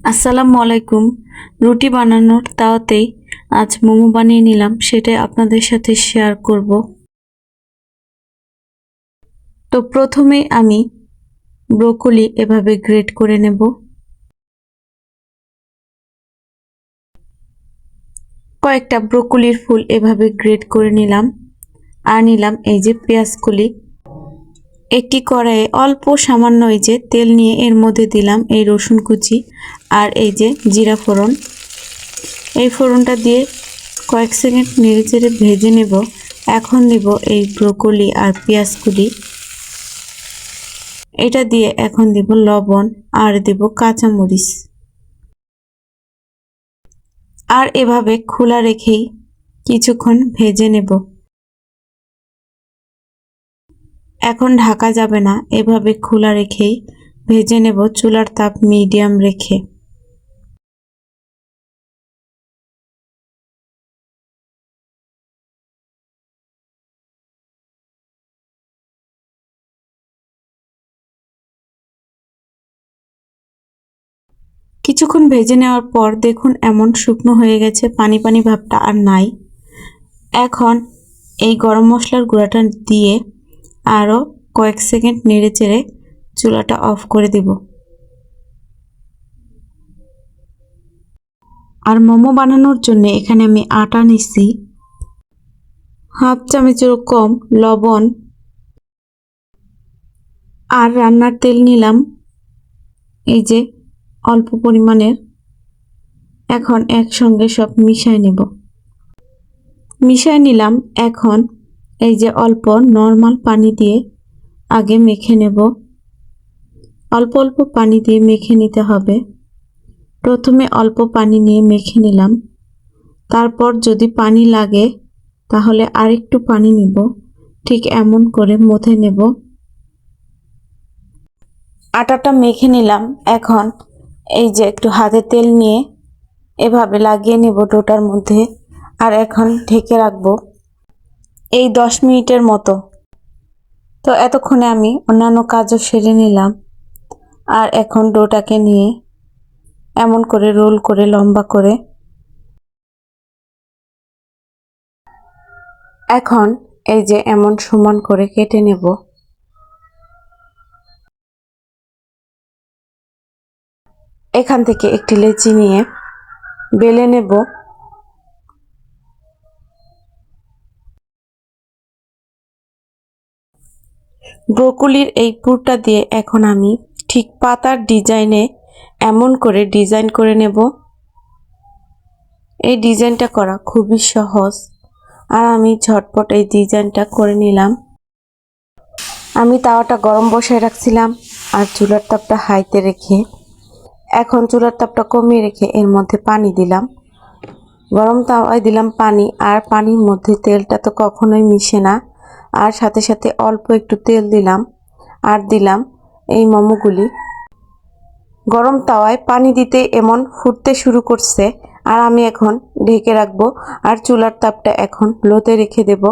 আসসালামু আলাইকুম। রুটি বানানোর তাওতেই আজ মোমো বানিয়ে নিলাম, সেটাই আপনাদের সাথে শেয়ার করব। তো প্রথমে আমি ব্রোকলি এভাবে গ্রেট করে নেব। কয়েকটা ব্রোকলির ফুল এভাবে গ্রেট করে নিলাম। আর নিলাম এই যে পেঁয়াজকলি। একটি কড়াইয়ে অল্প সামান্য এই যে তেল নিয়ে এর মধ্যে দিলাম এই রসুন কুচি আর এই যে জিরা ফোড়ন। এই ফোড়নটা দিয়ে কয়েক সেকেন্ড নেড়ে চেড়ে ভেজে নেব। এখন দিব এই ব্রোকলি আর পেঁয়াজগুলি এটা দিয়ে এখন দিব লবণ আর দিব কাঁচামরিচ। আর এভাবে খোলা রেখেই কিছুক্ষণ ভেজে নেব। এখন ঢাকা যাবে না, এভাবে খোলা রেখেই ভেজে নেব চুলার তাপ মিডিয়াম রেখে। কিছুক্ষণ ভেজে নেওয়ার পর দেখুন এমন শুকনো হয়ে গেছে, পানি পানি ভাবটা আর নাই। এখন এই গরম মশলার গুঁড়াটা দিয়ে আরও কয়েক সেকেন্ড নেড়ে চেড়ে চুলাটা অফ করে দেব। আর মোমো বানানোর জন্য এখানে আমি আটা নিছি। হাফ চামচেরও কম লবণ। আর রান্নার তেল নিলাম। এই যে অল্প পরিমাণের। এখন একসঙ্গে সব মিশায় নেব। মিশায় নিলাম এখন এই যে অল্প নর্মাল পানি দিয়ে আগে মেখে নেব। অল্প অল্প পানি দিয়ে মেখে নিতে হবে। প্রথমে অল্প পানি নিয়ে মেখে নিলাম। তারপর যদি পানি লাগে, তাহলে আরেকটু পানি নিব। ঠিক এমন করে মথে নেব। আটাটা মেখে নিলাম। এখন এই যে একটু হাতে তেল নিয়ে এভাবে লাগিয়ে নেব ডোটার মধ্যে। আর এখন ঢেকে রাখব। এই দশ মিনিটের মতো। তো এতক্ষণে আমি অন্যান্য কাজও সেরে নিলাম আর এখন ডোটাকে নিয়ে এমন করে রোল করে, লম্বা করে। এখন এই যে এমন সমান করে কেটে নেব। এখান থেকে একটি লেচি নিয়ে বেলে নেব। ব্রোকলির এই পুরটা দিয়ে এখন আমি ঠিক পাতার ডিজাইনে এমন করে ডিজাইন করে নেব। এই ডিজাইনটা করা খুবই সহজ। আর আমি ঝটপট এই ডিজাইনটা করে নিলাম। আমি তাওয়াটা গরম বসায় রাখছিলাম আর চুলার তাপটা হাইতে রেখে এখন চুলার তাপটা কমিয়ে রেখে এর মধ্যে পানি দিলাম। গরম তাওয়ায় দিলাম পানি আর পানির মধ্যে তেলটা তো কখনোই মিশে না। আর সাথে সাথে অল্প একটু তেল দিলাম। আর দিলাম এই মোমোগুলি। গরম তাওয়ায় পানি দিতে এমন ফুটতে শুরু করছে। আর আমি এখন ঢেকে রাখব আর চুলার তাপটা এখন লোতে রেখে দেব।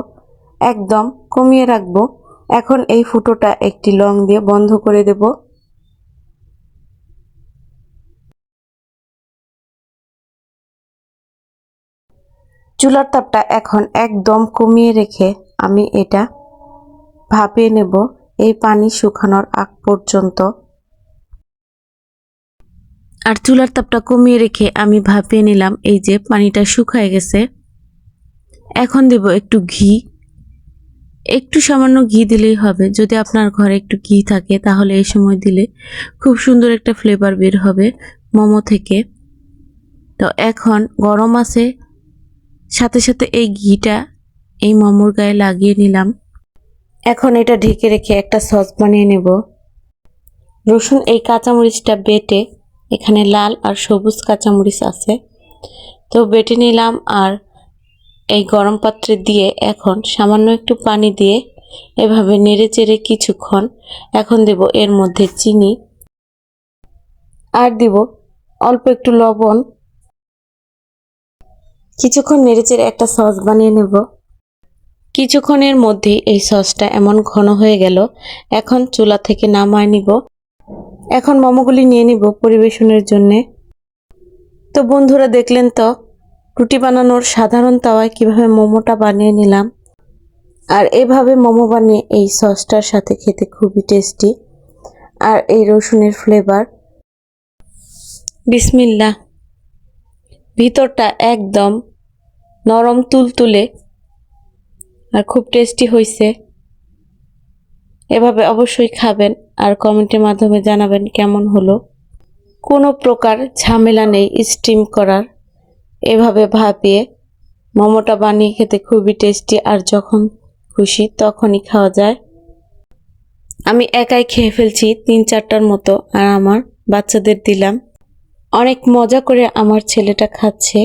একদম কমিয়ে রাখব। এখন এই ফুটোটা একটি লং দিয়ে বন্ধ করে দেব। চুলার তাপটা এখন একদম কমিয়ে রেখে আমি এটা ভাপিয়ে নেব এই পানি শুকানোর আগ পর্যন্ত। আর চুলার তাপটা কমিয়ে রেখে আমি ভাপিয়ে নিলাম এই যে পানিটা শুকায় গেছে। এখন দেব একটু ঘি। একটু সামান্য ঘি দিলেই হবে। যদি আপনার ঘরে একটু ঘি থাকে তাহলে এই সময় দিলে খুব সুন্দর একটা ফ্লেভার বের হবে মোমো থেকে। তো এখন গরম আছে, সাথে সাথে এই ঘিটা এই মোমোর গায়ে লাগিয়ে নিলাম। এখন এটা ঢেকে রেখে একটা সস বানিয়ে নেব। রসুন এই কাঁচামরিচটা বেটে, এখানে লাল আর সবুজ কাঁচামরিচ আছে। তো বেটে নিলাম আর এই গরম পাত্রে দিয়ে এখন সামান্য একটু পানি দিয়ে এভাবে নেড়ে চেড়ে কিছুক্ষণ এখন দেব এর মধ্যে চিনি। আর দিব অল্প একটু লবণ। কিছুক্ষণ নেড়েচেড়ে একটা সস বানিয়ে নেব। কিছুক্ষণের মধ্যে এই সসটা এমন ঘন হয়ে গেল, এখন চুলা থেকে নামায় নিব। এখন মোমোগুলি নিয়ে নিব পরিবেশনের জন্যে। তো বন্ধুরা দেখলেন তো, রুটি বানানোর সাধারণ তাওয়ায় কীভাবে মোমোটা বানিয়ে নিলাম। আর এভাবে মোমো বানিয়ে এই সসটার সাথে খেতে খুবই টেস্টি। আর এই রসুনের ফ্লেভার। বিসমিল্লা ভিতরটা একদম নরম তুলতুলে আর খুব টেস্টি হয়েছে এভাবে অবশ্যই খাবেন আর কমেন্টের মাধ্যমে জানাবেন কেমন হলো। কোনো প্রকার ঝামেলা নেই স্টিম করার। এভাবে ভাপিয়ে মোমোটা বানিয়ে খেতে খুবই টেস্টি আর যখন খুশি তখনই খাওয়া যায়। আমি একাই খেয়ে ফেলছি তিন চারটার মতো আর আমার বাচ্চাদের দিলাম। অনেক মজা করে আমার ছেলেটা খাচ্ছে।